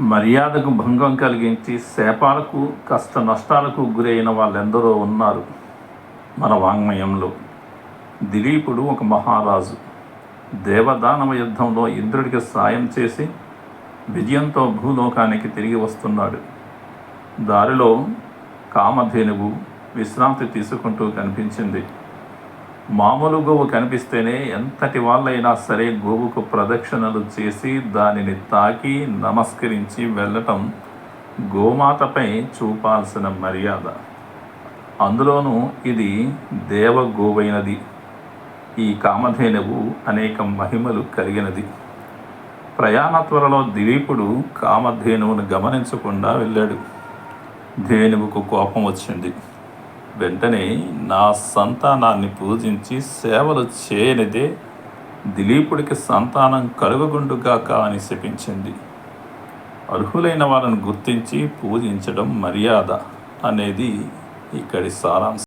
మర్యాదకు భంగం కలిగించి శాపాలకు కష్ట నష్టాలకు గురైన వాళ్ళెందరో ఉన్నారు మన వాంగ్మయంలో. దిలీపుడు ఒక మహారాజు. దేవదానవ యుద్ధంలో ఇంద్రుడికి సాయం చేసి విజయంతో భూలోకానికి తిరిగి వస్తున్నాడు. దారిలో కామధేనువు విశ్రాంతి తీసుకుంటూ కనిపించింది. మామూలు గోవు కనిపిస్తేనే ఎంతటి వాళ్ళైనా సరే గోవుకు ప్రదక్షిణలు చేసి దానిని తాకి నమస్కరించి వెళ్ళటం గోమాతపై చూపాల్సిన మర్యాద. అందులోనూ ఇది దేవ గోవైనది ఈ కామధేనువు అనేక మహిమలు కలిగినది. ప్రయాణ త్వరలో దిలీపుడు కామధేనువును గమనించకుండా వెళ్ళాడు. ధేనువుకు కోపం వచ్చింది. వెంటనే నా సంతానాన్ని పూజించి సేవలు చేయనిదే దిలీపుడికి సంతానం కలుగుగుండుగాక అని శపించింది. అర్హులైన వాళ్ళను గుర్తించి పూజించడం మర్యాద అనేది ఇక్కడి సారాంశం.